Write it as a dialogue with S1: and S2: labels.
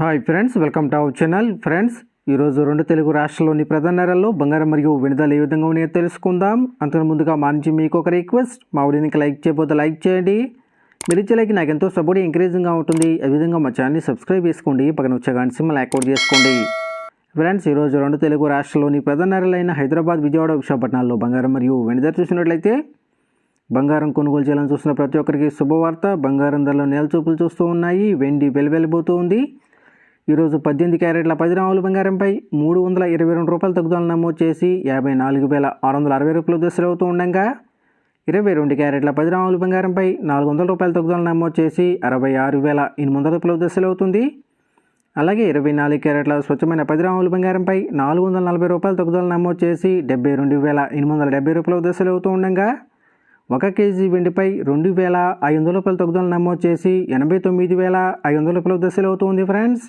S1: Hi friends welcome to our channel friends ఈరోజు రెండు తెలుగు రాష్ట్రాల్లోని ప్రధాన నగరాల్లో బంగారం మరియు విడుదల ఏ విధంగా ఉన్నాయో తెలుసుకుందాం. అంతకు ముందుగా మా నుంచి మీకు ఒక రిక్వెస్ట్ మా వీడియోకి లైక్ చేయబోతే లైక్ చేయండి. మీరు ఇచ్చే లైక్ నాకు ఎంతో సపోర్ట్ ఎంకరేజింగ్గా ఉంటుంది. విధంగా మా ఛానల్ని సబ్స్క్రైబ్ చేసుకోండి పక్కన వచ్చే గంట సింహల్ యాక్టివేట్ చేసుకోండి. ఫ్రెండ్స్ ఈరోజు రెండు తెలుగు రాష్ట్రాల్లోని ప్రధాన నగరాలైన హైదరాబాద్ విజయవాడ విశాఖపట్నాల్లో బంగారం మరియు వెనుదల చూసినట్లయితే బంగారం కొనుగోలు చేయాలని చూస్తున్న ప్రతి ఒక్కరికి శుభవార్త. బంగారం ధరలు నేల చూపులు చూస్తూ ఉన్నాయి. వెండి వెలువెళ్ళిపోతూ ఉంది. ఈరోజు పద్దెనిమిది క్యారెట్ల పది రాముల బంగారంపై మూడు వందల ఇరవై రెండు రూపాయల తగ్గుదల నమోదు చేసి యాభై నాలుగు వేల ఆరు వందల అరవై రూపాయలు దశలు అవుతూ ఉండగా ఇరవై రెండు క్యారెట్ల పది రాముల బంగారంపై నాలుగు వందల రూపాయల తగ్గుదల నమోదు చేసి అరవై ఆరు వేల ఎనిమిది వందల రూపాయలు దశలు అవుతుంది అలాగే ఇరవై నాలుగు క్యారెట్ల స్వచ్ఛమైన పది రాముల బంగారంపై నాలుగు వందల నలభై రూపాయల తగ్గుదల నమోదు చేసి డెబ్బై రెండు వేల ఎనిమిది వందల డెబ్బై రూపాయల దశలు అవుతూ ఉండగా ఒక కేజీ వెండిపై రెండు వేల ఐదు వందల రూపాయల తగ్గుదల నమోదు చేసి ఎనభై తొమ్మిది వేల ఐదు వందల రూపాయల దశలు అవుతుంది ఫ్రెండ్స్.